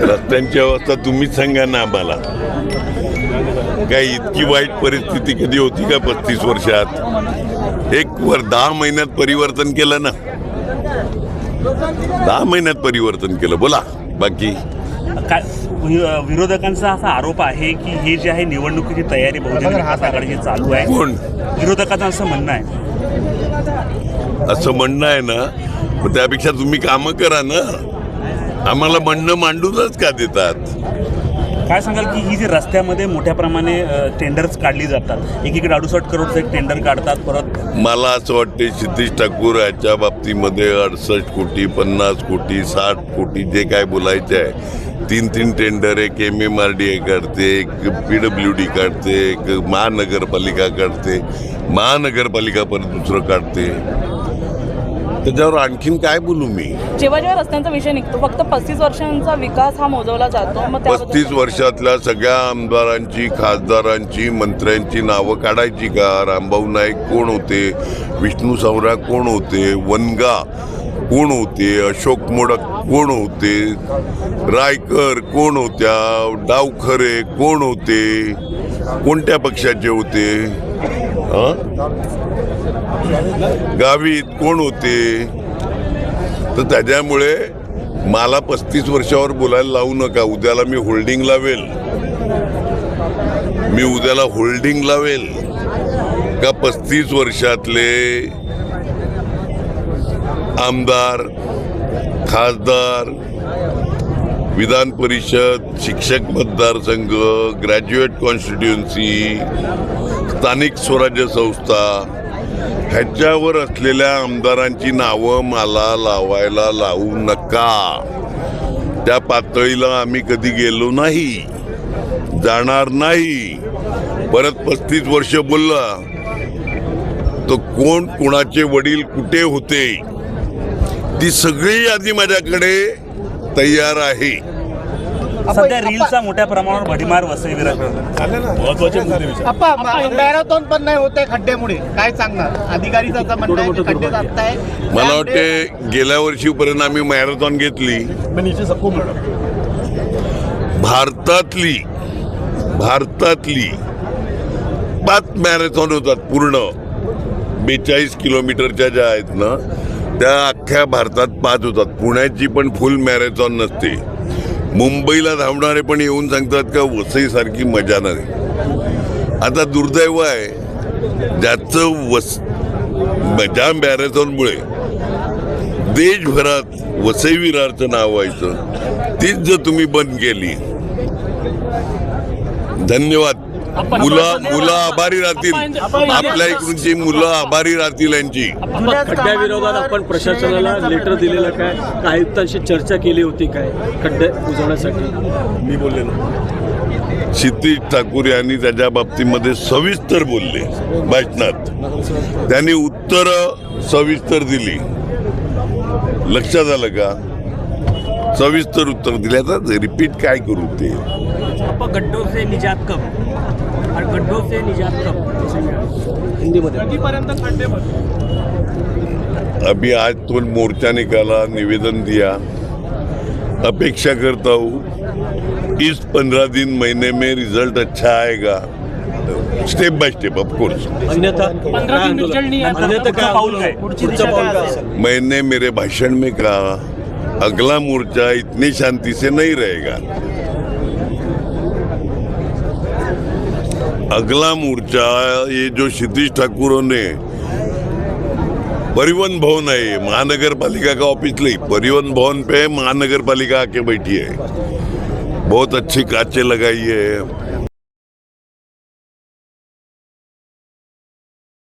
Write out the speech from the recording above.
रस्त्यांची अवस्था तुम्हीच सांगा ना आम्हाला. काय इतकी वाईट परिस्थिती कधी होती का पस्तीस वर्षात? एक वर दहा महिन्यात परिवर्तन केलं ना. दहा महिन्यात परिवर्तन केलं. बोला बाकी. काय विरोधकांचा असा आरोप आहे की ही जी आहे निवडणुकीची तयारी बहुजन विकास आघाडीची चालू आहे. कोण? विरोधकांचं असं म्हणणं आहे. असं म्हणणं आहे ना त्यापेक्षा तुम्ही कामं करा ना. आम्हाला म्हणणं मांडूनच का देतात? काय सांगाल की ही जी रस्त्यामध्ये मोठ्या प्रमाणे टेंडर्स काढली जातात एकीकडे अडुसष्ट करोडचं एक टेंडर काढतात परत मला असं वाटते क्षितिश ठाकूर याच्या बाबतीमध्ये अडसष्ट कोटी पन्नास कोटी साठ कोटी जे काय बोलायचे आहे तीन तीन टेंडर एक M M R D A काढते एक पी डब्ल्यू डी काढते एक महानगरपालिका काढते महानगरपालिका परत दुसरं काढते. त्याच्यावर आणखीन काय बोलू मी? जेव्हा जेव्हा रस्त्यांचा विषय निघतो फक्त पस्तीस वर्षांचा विकास हा मोजवला जातो मग पस्तीस वर्षातल्या सगळ्या आमदारांची खासदारांची मंत्र्यांची नावं काढायची का? रामभाऊ नाईक कोण होते? विष्णू सवरा कोण होते? वनगा कोण होते? अशोक मोडक कोण होते? रायकर कोण होत्या? डावखरे कोण होते? कोणत्या पक्षाचे होते? गावीत कोण होते? तर त्याच्यामुळे मला पस्तीस वर्षावर बोलायला लावू नका. उद्याला मी होल्डिंग लावेल मी उद्याला होल्डिंग लावेल का पस्तीस वर्षातले आमदार खासदार विधान परिषद शिक्षक मतदारसंघ ग्रॅज्युएट कॉन्स्टिट्युएन्सी स्थानिक स्वराज्य संस्था ह्याच्यावर असलेल्या आमदारांची नावं मला लावायला लावू नका. त्या पातळीला आम्ही कधी गेलो नाही जाणार नाही. परत पस्तीस वर्ष बोलला तर कोण कोणाचे वडील कुठे होते? ती सगळी यादी माझ्याकडे तयार आहे. सध्या रीलचा मोठ्या प्रमाणावर भडीमार वसई विराट महत्त्वाचे मुद्दे विचार अप्पा मॅरेथॉन पण नाही होत खड्ड्यामुळे. काय सांगणार? अधिकारीचं असं म्हणणं आहे की खड्डे जाताय मला वाटते गेल्या वर्षीपर्यंत आम्ही मॅरेथॉन घेतली. भारतातली भारतातली पाच मॅरेथॉन होतात पूर्ण. बेचाळीस किलोमीटरच्या ज्या आहेत ना त्या अख्ख्या भारतात पाच होतात. पुण्याची पण फुल मॅरेथॉन नसते. मुंबईला धावणारे पण येऊन सांगतात का वसईसारखी मजा नाही. आता दुर्दैव आहे ज्याचं वस ज्या मॅरेथॉनमुळे देशभरात वसई विरारचं नाव व्हायचं तीच जर तुम्ही बंद केली. धन्यवाद. मुलं मुलं आभारी राहतील. आपल्या इकडूनची मुलं आभारी राहतील यांची. खड्ड्याविरोधात आपण प्रशासनाला लेटर दिलेलं काय? आयुक्तांशी चर्चा केली होती काय? खड्डे बुजवण्यासाठी. मी बोललेलो क्षितिज ठाकूर यांनी त्याच्या बाबतीमध्ये सविस्तर बोलले. भाषणात. त्यांनी उत्तर सविस्तर दिली. लक्षात आलं का? सविस्तर उत्तर दिले आता रिपीट काय करू ते? गड्ढों से निजात कब? और गड्ढों से निजात कब? हिंदीमध्ये. अभी आज तो मोर्चा निकाला निवेदन दिया. अपेक्षा करता हूँ इस पंद्रह दिन महीने में रिजल्ट अच्छा आएगा. Step by step of course अन्यथा पंधरा काय दिन आंदोलन? रिजल्ट नहीं आता अन्यथा पुढचं पाऊल काय? पुढची दिशा पाऊल काय असेल? मैंने मेरे भाषण में कहा अगला मोर्चा इतनी शांति से नहीं रहेगा। अगला मोर्चा, ये जो क्षितिज ठाकुरों ने परिवहन भवन है महानगर का ऑफ़िस नहीं, परिवहन भवन पे महानगर पालिका आके बैठी है। बहुत अच्छी कांचे लगाई है।